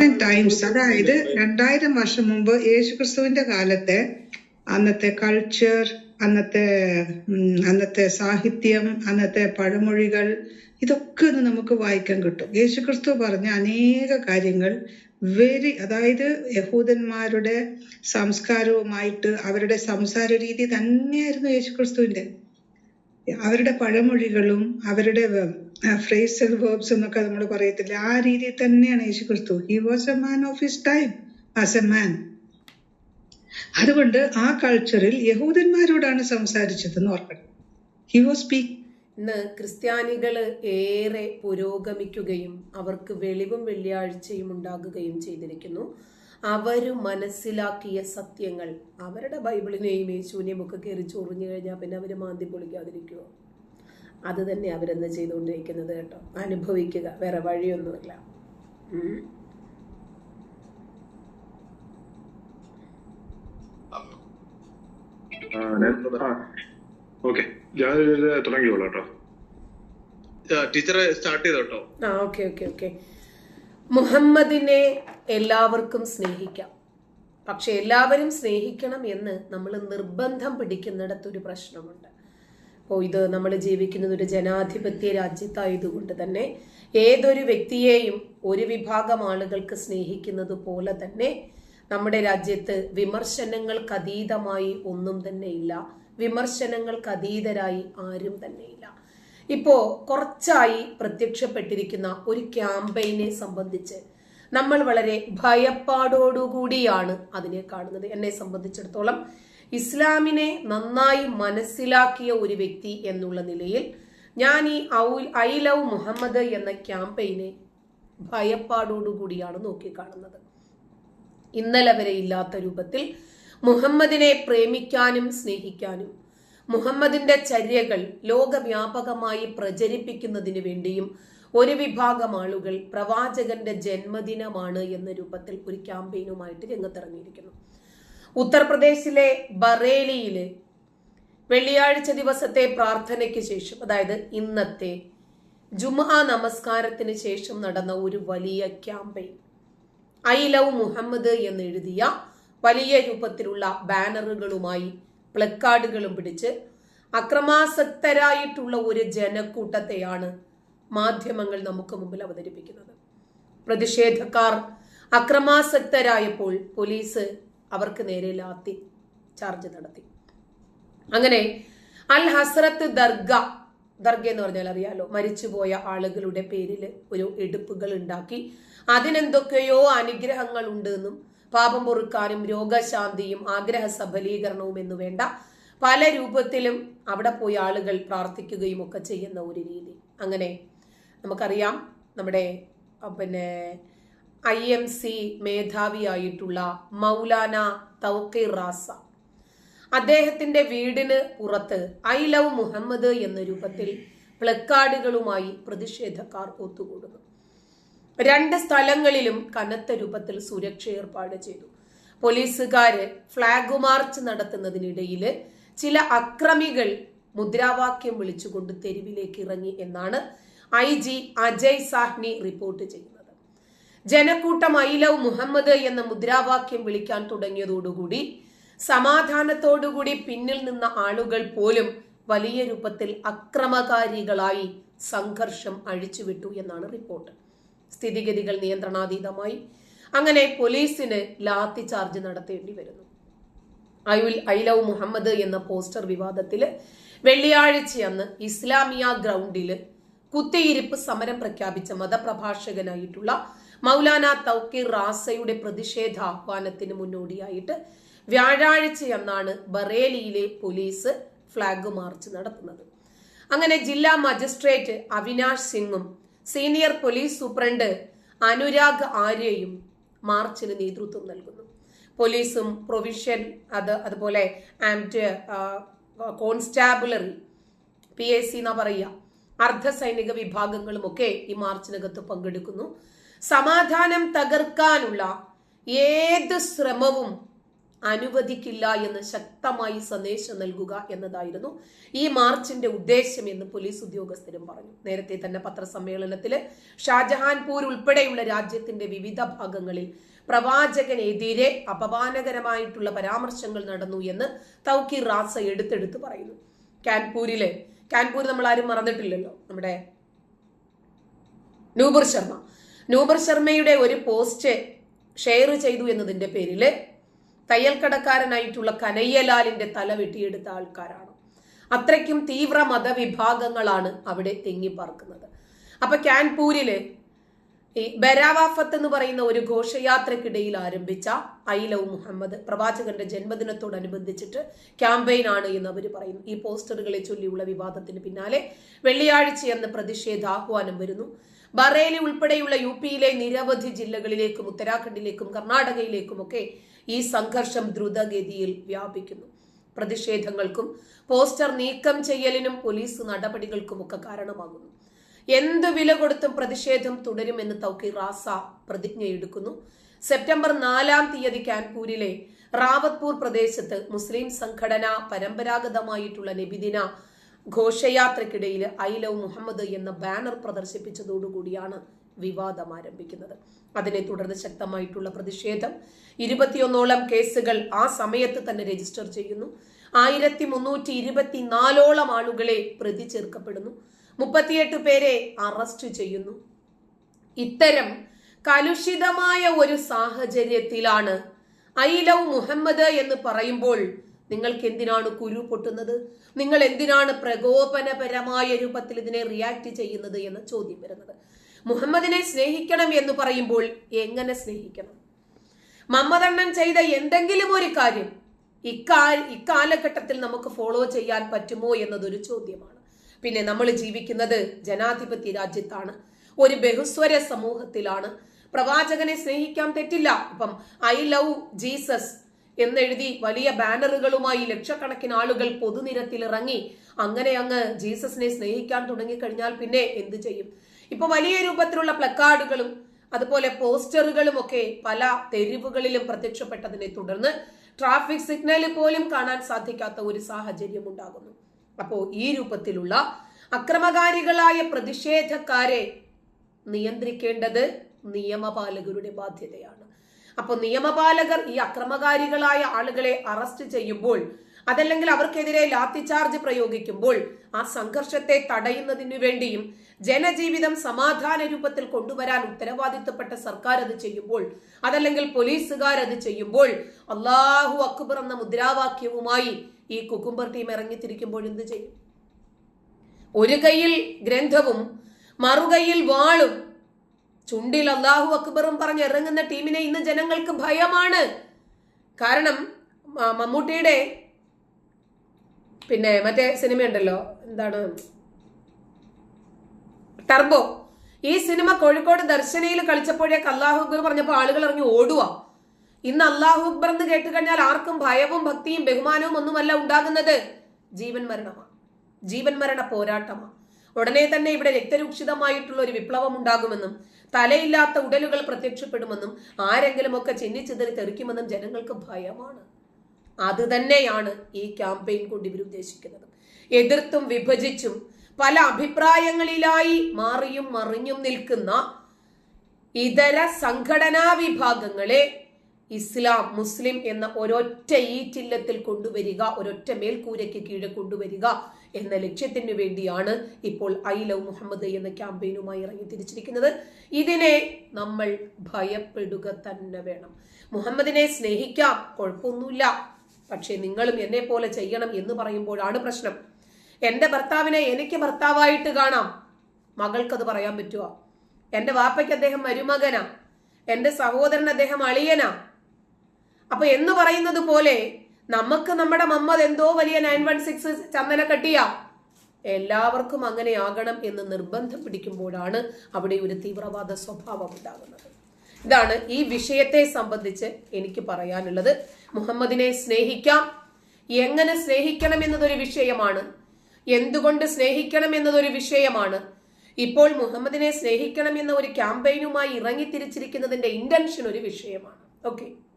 Times അതായത് രണ്ടായിരം വർഷം മുമ്പ് യേശുക്രിസ്തുവിന്റെ കാലത്തെ അന്നത്തെ കൾച്ചർ അന്നത്തെ അന്നത്തെ സാഹിത്യം അന്നത്തെ പഴമൊഴികൾ ഇതൊക്കെ ഒന്ന് നമുക്ക് വായിക്കാൻ കിട്ടും. യേശുക്രിസ്തു പറഞ്ഞ അനേക കാര്യങ്ങൾ വെരി അതായത് യഹൂദന്മാരുടെ സംസ്കാരവുമായിട്ട് അവരുടെ സംസാര രീതി തന്നെയായിരുന്നു യേശുക്രിസ്തുവിന്റെ. അവരുടെ പഴമൊഴികളും അവരുടെ ഫ്രേസൽ വേർബ്സ് എന്നൊക്കെ നമ്മൾ പറയത്തില്ല? ആ രീതിയിൽ തന്നെയാണ് Yeshu Kristu he was a man of his time as a man അതുകൊണ്ട് ആ കൾച്ചറിൽ യഹൂദന്മാരോടാണ് സംസാരിച്ചതെന്ന് ഓർക്കണം. ഹി വാസ് സ്പീക്ക് ഇന്ന് ക്രിസ്ത്യാനികൾ ഏറെ പുരോഗമിക്കുകയും അവർക്ക് വെളിവും വെള്ളിയാഴ്ചയും ഉണ്ടാകുകയും ചെയ്തിരിക്കുന്നു. അവർ മനസ്സിലാക്കിയ സത്യങ്ങൾ അവരുടെ ബൈബിളിനെയും യേശുവിനെയും ഒക്കെ കയറി ചൊറിഞ്ഞു കഴിഞ്ഞാൽ പിന്നെ അവർ മാന്തി പൊളിക്കാതിരിക്കുമോ അത് തന്നെ അവരെന്ന് ചെയ്തുകൊണ്ടിരിക്കുന്നത് കേട്ടോ? അനുഭവിക്കുക. വേറെ വഴിയൊന്നുമില്ല. ആ, ഞാൻ- ആ, ഓക്കെ. ഞാൻ ഇത് കേട്ടോ. ടീച്ചറെ സ്റ്റാർട്ട് ചെയ്തോട്ടോ ആ ഓക്കെ ഓക്കെ ഓക്കെ. മുഹമ്മദിനെ എല്ലാവർക്കും സ്നേഹിക്കാം. പക്ഷെ എല്ലാവരും സ്നേഹിക്കണം എന്ന് നമ്മൾ നിർബന്ധം പിടിക്കുന്നിടത്തൊരു പ്രശ്നമുണ്ട്. അപ്പോൾ ഇത് നമ്മൾ ജീവിക്കുന്നത് ഒരു ജനാധിപത്യ രാജ്യത്തായതുകൊണ്ട് തന്നെ ഏതൊരു വ്യക്തിയെയും ഒരു വിഭാഗം ആളുകൾക്ക് സ്നേഹിക്കുന്നത് പോലെ തന്നെ നമ്മുടെ രാജ്യത്ത് വിമർശനങ്ങൾക്ക് അതീതമായി ഒന്നും തന്നെ ഇല്ല. വിമർശനങ്ങൾക്ക് അതീതരായി ആരും തന്നെ ഇല്ല. ഇപ്പോ കുറച്ചായി പ്രത്യക്ഷപ്പെട്ടിരിക്കുന്ന ഒരു ക്യാമ്പയിനെ സംബന്ധിച്ച് നമ്മൾ വളരെ ഭയപ്പാടോടുകൂടിയാണ് അതിനെ കാണുന്നത്. എന്നെ സംബന്ധിച്ചിടത്തോളം ഇസ്ലാമിനെ നന്നായി മനസ്സിലാക്കിയ ഒരു വ്യക്തി എന്നുള്ള നിലയിൽ ഞാൻ ഈ ഐ ലവ് മുഹമ്മദ് എന്ന ക്യാമ്പയിനെ ഭയപ്പാടോടുകൂടിയാണ് നോക്കിക്കാണുന്നത്. ഇന്നലെ വരെ ഇല്ലാത്ത രൂപത്തിൽ മുഹമ്മദിനെ പ്രേമിക്കാനും സ്നേഹിക്കാനും മുഹമ്മദിന്റെ ചര്യകൾ ലോകവ്യാപകമായി പ്രചരിപ്പിക്കുന്നതിന് വേണ്ടിയും ഒരു വിഭാഗം ആളുകൾ പ്രവാചകന്റെ ജന്മദിനമാണ് എന്ന രൂപത്തിൽ ഒരു ക്യാമ്പയിനുമായിട്ട് രംഗത്തിറങ്ങിയിരിക്കുന്നു. ഉത്തർപ്രദേശിലെ ബറേലിയിൽ വെള്ളിയാഴ്ച ദിവസത്തെ പ്രാർത്ഥനയ്ക്ക് ശേഷം അതായത് ഇന്നത്തെ ജുമാ നമസ്കാരത്തിന് ശേഷം നടന്ന ഒരു വലിയ ക്യാമ്പയിൻ. ഐ ലവ് മുഹമ്മദ് എന്ന് എഴുതിയ വലിയ രൂപത്തിലുള്ള ബാനറുകളുമായി പ്ലക്കാർഡുകളും പിടിച്ച് അക്രമാസക്തരായിട്ടുള്ള ഒരു ജനക്കൂട്ടത്തെയാണ് മാധ്യമങ്ങൾ നമുക്ക് മുമ്പിൽ അവതരിപ്പിക്കുന്നത്. പ്രതിഷേധക്കാർ അക്രമാസക്തരായപ്പോൾ പോലീസ് അവർക്ക് നേരെ ലാത്തി ചാർജ് നടത്തി. അങ്ങനെ അൽ ഹസ്രത്ത് ദർഗ ദർഗ എന്ന് പറഞ്ഞാൽ അറിയാലോ മരിച്ചുപോയ ആളുകളുടെ പേരിൽ ഒരു എടുപ്പുകൾ ഉണ്ടാക്കി. അതിനെന്തൊക്കെയോ അനുഗ്രഹങ്ങൾ ഉണ്ട് എന്നും പാപം പൊറുക്കാനും രോഗശാന്തിയും ആഗ്രഹ സഫലീകരണവും എന്ന് വേണ്ട പല രൂപത്തിലും അവിടെ പോയി ആളുകൾ പ്രാർത്ഥിക്കുകയും ഒക്കെ ചെയ്യുന്ന ഒരു രീതി. അങ്ങനെ നമുക്കറിയാം നമ്മുടെ പിന്നെ ഐ എം സി മേധാവിയായിട്ടുള്ള മൗലാന തൗക്കീർ റാസ. അദ്ദേഹത്തിന്റെ വീടിന് പുറത്ത് ഐ ലവ് മുഹമ്മദ് എന്ന രൂപത്തിൽ പ്ലക്കാർഡുകളുമായി പ്രതിഷേധക്കാർ ഒത്തുകൂടുന്നു. രണ്ട് സ്ഥലങ്ങളിലും കനത്ത രൂപത്തിൽ സുരക്ഷ ഏർപ്പാട് ചെയ്തു. പോലീസുകാർ ഫ്ലാഗ് മാർച്ച് നടത്തുന്നതിനിടയിൽ ചില അക്രമികൾ മുദ്രാവാക്യം വിളിച്ചുകൊണ്ട് തെരുവിലേക്ക് ഇറങ്ങി എന്നാണ് I G Ajay Sahni report ചെയ്യുന്നത്. ജനക്കൂട്ടം ഐ ലവ് മുഹമ്മദ് എന്ന മുദ്രാവാക്യം വിളിക്കാൻ തുടങ്ങിയതോടുകൂടി സമാധാനത്തോടുകൂടി പിന്നിൽ നിന്ന ആളുകൾ പോലും വലിയ രൂപത്തിൽ അക്രമകാരികളായി സംഘർഷം അഴിച്ചുവിട്ടു എന്നാണ് റിപ്പോർട്ട്. സ്ഥിതിഗതികൾ നിയന്ത്രണാതീതമായി. അങ്ങനെ പോലീസിന് ലാത്തി ചാർജ് നടത്തേണ്ടി വരുന്നു. ഐ ഐ ലവ് മുഹമ്മദ് എന്ന പോസ്റ്റർ വിവാദത്തിൽ വെള്ളിയാഴ്ചയന്ന് ഇസ്ലാമിയ ഗ്രൗണ്ടിൽ കുത്തിയിരിപ്പ് സമരം പ്രഖ്യാപിച്ച മതപ്രഭാഷകനായിട്ടുള്ള മൗലാന തൗക്കീർ റാസയുടെ പ്രതിഷേധ ആഹ്വാനത്തിന് മുന്നോടിയായിട്ട് വ്യാഴാഴ്ചയെന്നാണ് ബറേലിയിലെ പോലീസ് ഫ്ലാഗ് മാർച്ച് നടത്തുന്നത്. അങ്ങനെ ജില്ലാ മജിസ്ട്രേറ്റ് അവിനാഷ് സിംഗും സീനിയർ പോലീസ് സൂപ്രണ്ട് അനുരാഗ് ആര്യയും മാർച്ചിന് നേതൃത്വം നൽകുന്നു. പോലീസും പ്രൊവിഷൻ അത് അതുപോലെ armed constabulary P S C എന്നാ പറയുക അർദ്ധ സൈനിക വിഭാഗങ്ങളും ഒക്കെ ഈ മാർച്ചിനകത്ത് പങ്കെടുക്കുന്നു. സമാധാനം തകർക്കാനുള്ള ഏത് ശ്രമവും അനുവദിക്കില്ല എന്ന് ശക്തമായി സന്ദേശം നൽകുക എന്നതായിരുന്നു ഈ മാർച്ചിന്റെ ഉദ്ദേശം എന്ന് പോലീസ് ഉദ്യോഗസ്ഥരും പറഞ്ഞു. നേരത്തെ തന്നെ പത്രസമ്മേളനത്തിൽ ഷാജഹാൻപൂർ ഉൾപ്പെടെയുള്ള രാജ്യത്തിന്റെ വിവിധ ഭാഗങ്ങളിൽ പ്രവാചകനെതിരെ അപമാനകരമായിട്ടുള്ള പരാമർശങ്ങൾ നടന്നു എന്ന് തൗക്കീർ റാസ എടുത്തെടുത്ത് പറയുന്നു. കാൻപൂരിലെ കാൻപൂർ നമ്മൾ ആരും മറന്നിട്ടില്ലല്ലോ. നമ്മുടെ നൂപുർ ശർമ്മ. നൂബർ ശർമ്മയുടെ ഒരു പോസ്റ്റ് ഷെയർ ചെയ്തു എന്നതിന്റെ പേരിൽ തയ്യൽക്കടക്കാരനായിട്ടുള്ള കനയ്യലാലിന്റെ തല വെട്ടിയെടുത്ത ആൾക്കാരാണ്. അത്രയ്ക്കും തീവ്ര മതവിഭാഗങ്ങളാണ് അവിടെ തെങ്ങിപ്പാർക്കുന്നത്. അപ്പൊ കാൻപൂരിൽ ഈ ബരാവാഫത്ത് എന്ന് പറയുന്ന ഒരു ഘോഷയാത്രക്കിടയിൽ ആരംഭിച്ച ഐ ലവ് മുഹമ്മദ് പ്രവാചകന്റെ ജന്മദിനത്തോടനുബന്ധിച്ചിട്ട് ക്യാമ്പയിൻ ആണ് എന്ന് അവർ പറയുന്നു. ഈ പോസ്റ്ററുകളെ ചൊല്ലിയുള്ള വിവാദത്തിന് പിന്നാലെ വെള്ളിയാഴ്ച എന്ന പ്രതിഷേധ ആഹ്വാനം വരുന്നു. ബറേലി ഉൾപ്പെടെയുള്ള യു പിയിലെ നിരവധി ജില്ലകളിലേക്കും ഉത്തരാഖണ്ഡിലേക്കും കർണാടകയിലേക്കുമൊക്കെ ഈ സംഘർഷം ദ്രുതഗതിയിൽ വ്യാപിക്കുന്നു. പ്രതിഷേധങ്ങൾക്കും പോസ്റ്റർ നീക്കം ചെയ്യലിനും പോലീസ് നടപടികൾക്കുമൊക്കെ കാരണമാകുന്നു. എന്ത് വില കൊടുത്തും പ്രതിഷേധം തുടരുമെന്ന് തൗക്കി റാസ പ്രതിജ്ഞയെടുക്കുന്നു. സെപ്റ്റംബർ നാലാം തീയതി കാൻപൂരിലെ റാവത്പൂർ പ്രദേശത്ത് മുസ്ലിം സംഘടന പരമ്പരാഗതമായിട്ടുള്ള നബിദിന ഘോഷയാത്രക്കിടയിൽ ഐ ലവ് മുഹമ്മദ് എന്ന ബാനർ പ്രദർശിപ്പിച്ചതോടുകൂടിയാണ് വിവാദം ആരംഭിക്കുന്നത്. അതിനെ തുടർന്ന് ശക്തമായിട്ടുള്ള പ്രതിഷേധം. ഇരുപത്തിയൊന്നോളം കേസുകൾ ആ സമയത്ത് തന്നെ രജിസ്റ്റർ ചെയ്യുന്നു. ആയിരത്തി മുന്നൂറ്റി ഇരുപത്തിനാലോളം ആളുകളെ പ്രതി ചേർക്കപ്പെടുന്നു. മുപ്പത്തിയെട്ട് പേരെ അറസ്റ്റ് ചെയ്യുന്നു. ഇത്തരം കലുഷിതമായ ഒരു സാഹചര്യത്തിലാണ് ഐ ലവ് മുഹമ്മദ് എന്ന് പറയുമ്പോൾ നിങ്ങൾക്ക് എന്തിനാണ് കുരു പൊട്ടുന്നത്? നിങ്ങൾ എന്തിനാണ് പ്രകോപനപരമായ രൂപത്തിൽ ഇതിനെ റിയാക്ട് ചെയ്യുന്നത് എന്ന ചോദ്യം വരുന്നത്. മുഹമ്മദിനെ സ്നേഹിക്കണം എന്ന് പറയുമ്പോൾ എങ്ങനെ സ്നേഹിക്കണം? മമ്മദണ്ണൻ ചെയ്ത എന്തെങ്കിലും ഒരു കാര്യം ഇക്കാ ഇക്കാലഘട്ടത്തിൽ നമുക്ക് ഫോളോ ചെയ്യാൻ പറ്റുമോ എന്നതൊരു ചോദ്യമാണ്. പിന്നെ നമ്മൾ ജീവിക്കുന്നത് ജനാധിപത്യ രാജ്യത്താണ്. ഒരു ബഹുസ്വര സമൂഹത്തിലാണ്. പ്രവാചകനെ സ്നേഹിക്കാൻ തെറ്റില്ല. ഇപ്പം ഐ ലവ് ജീസസ് എന്നെഴുതി വലിയ ബാനറുകളുമായി ലക്ഷക്കണക്കിന് ആളുകൾ പൊതുനിരത്തിലിറങ്ങി അങ്ങനെ അങ്ങ് ജീസസിനെ സ്നേഹിക്കാൻ തുടങ്ങിക്കഴിഞ്ഞാൽ പിന്നെ എന്ത് ചെയ്യും? ഇപ്പൊ വലിയ രൂപത്തിലുള്ള പ്ലക്കാർഡുകളും അതുപോലെ പോസ്റ്ററുകളും ഒക്കെ പല തെരുവുകളിലും പ്രത്യക്ഷപ്പെട്ടതിനെ തുടർന്ന് ട്രാഫിക് സിഗ്നൽ പോലും കാണാൻ സാധിക്കാത്ത ഒരു സാഹചര്യം ഉണ്ടാകുന്നു. അപ്പോ ഈ രൂപത്തിലുള്ള അക്രമകാരികളായ പ്രതിഷേധക്കാരെ നിയന്ത്രിക്കേണ്ടത് നിയമപാലകരുടെ ബാധ്യതയാണ്. അപ്പോൾ നിയമപാലകർ ഈ അക്രമകാരികളായ ആളുകളെ അറസ്റ്റ് ചെയ്യുമ്പോൾ അതല്ലെങ്കിൽ അവർക്കെതിരെ ലാത്തിചാർജ് പ്രയോഗിക്കുമ്പോൾ ആ സംഘർഷത്തെ തടയുന്നതിനു വേണ്ടിയും ജനജീവിതം സമാധാന രൂപത്തിൽ കൊണ്ടുവരാൻ ഉത്തരവാദിത്തപ്പെട്ട സർക്കാർ അത് ചെയ്യുമ്പോൾ അതല്ലെങ്കിൽ പോലീസുകാർ അത് ചെയ്യുമ്പോൾ അള്ളാഹു അക്ബർ എന്ന മുദ്രാവാക്യവുമായി ഈ കുക്കുംബർ ടീം ഇറങ്ങിത്തിരിക്കുമ്പോൾ എന്ത് ചെയ്യും? ഒരു കയ്യിൽ ഗ്രന്ഥവും മറുകൈയിൽ വാളും ചുണ്ടിൽ അള്ളാഹു അക്ബറും പറഞ്ഞ് ഇറങ്ങുന്ന ടീമിനെ ഇന്ന് ജനങ്ങൾക്ക് ഭയമാണ്. കാരണം മമ്മൂട്ടിയുടെ പിന്നെ മറ്റേ സിനിമയുണ്ടല്ലോ എന്താണ്? ടർബോ. ഈ സിനിമ കോഴിക്കോട് ദർശനയിൽ കളിച്ചപ്പോഴേക്ക് അള്ളാഹു അക്ബർ പറഞ്ഞപ്പോൾ ആളുകൾ ഇറങ്ങി ഓടുക ഇന്ന് അള്ളാഹു അക്ബർ എന്ന് കേട്ട് കഴിഞ്ഞാൽ ആർക്കും ഭയവും ഭക്തിയും ബഹുമാനവും ഒന്നുമല്ല ഉണ്ടാകുന്നത്. ജീവൻ മരണമാണ് ജീവൻ മരണ പോരാട്ടമാണ് ഉടനെ തന്നെ ഇവിടെ രക്തരൂക്ഷിതമായിട്ടുള്ള ഒരു വിപ്ലവം ഉണ്ടാകുമെന്നും തലയില്ലാത്ത ഉടലുകൾ പ്രത്യക്ഷപ്പെടുമെന്നും ആരെങ്കിലും ഒക്കെ ചിന്നിച്ചിതറി തെറിക്കുമെന്നും ജനങ്ങൾക്ക് ഭയമാണ്. അത് തന്നെയാണ് ഈ ക്യാമ്പയിൻ കൊണ്ട് ഇവർ ഉദ്ദേശിക്കുന്നത്. എതിർത്തും വിഭജിച്ചും പല അഭിപ്രായങ്ങളിലായി മാറിയും മറിഞ്ഞും നിൽക്കുന്ന ഇതര സംഘടനാ വിഭാഗങ്ങളെ ഇസ്ലാം മുസ്ലിം എന്ന ഒരൊറ്റ ഈറ്റില്ലത്തിൽ കൊണ്ടുവരിക ഒരൊറ്റ മേൽക്കൂരയ്ക്ക് കീഴെ കൊണ്ടുവരിക എന്ന ലക്ഷ്യത്തിനു വേണ്ടിയാണ് ഇപ്പോൾ ഐ ലവ് മുഹമ്മദ് എന്ന ക്യാമ്പയിനുമായി ഇറങ്ങി തിരിച്ചിരിക്കുന്നത്. ഇതിനെ നമ്മൾ ഭയപ്പെടുക തന്നെ വേണം. മുഹമ്മദിനെ സ്നേഹിക്കാം കുഴപ്പമൊന്നുമില്ല. പക്ഷേ നിങ്ങളും എന്നെ പോലെ ചെയ്യണം എന്ന് പറയുമ്പോഴാണ് പ്രശ്നം. എന്റെ ഭർത്താവിനെ എനിക്ക് ഭർത്താവായിട്ട് കാണാം. മകൾക്കത് പറയാൻ പറ്റുമോ എന്റെ വാപ്പയ്ക്ക് അദ്ദേഹം മരുമകനാ. എന്റെ സഹോദരൻ അദ്ദേഹം അളിയനാ. അപ്പൊ എന്ന് പറയുന്നത് പോലെ നമുക്ക് നമ്മുടെ മമ്മത് എന്തോ വലിയ നയൻ വൺ സിക്സ് ചന്ദന കട്ടിയാ. എല്ലാവർക്കും അങ്ങനെ ആകണം എന്ന് നിർബന്ധം പിടിക്കുമ്പോഴാണ് അവിടെ ഒരു തീവ്രവാദ സ്വഭാവം ഉണ്ടാകുന്നത്. ഇതാണ് ഈ വിഷയത്തെ സംബന്ധിച്ച് എനിക്ക് പറയാനുള്ളത്. മുഹമ്മദിനെ സ്നേഹിക്കാം. എങ്ങനെ സ്നേഹിക്കണം എന്നതൊരു വിഷയമാണ്. എന്തുകൊണ്ട് സ്നേഹിക്കണം എന്നതൊരു വിഷയമാണ്. ഇപ്പോൾ മുഹമ്മദിനെ സ്നേഹിക്കണം എന്ന ഒരു ക്യാമ്പയിനുമായി ഇറങ്ങിത്തിരിച്ചിരിക്കുന്നതിന്റെ ഇന്റൻഷൻ ഒരു വിഷയമാണ്. ഓക്കെ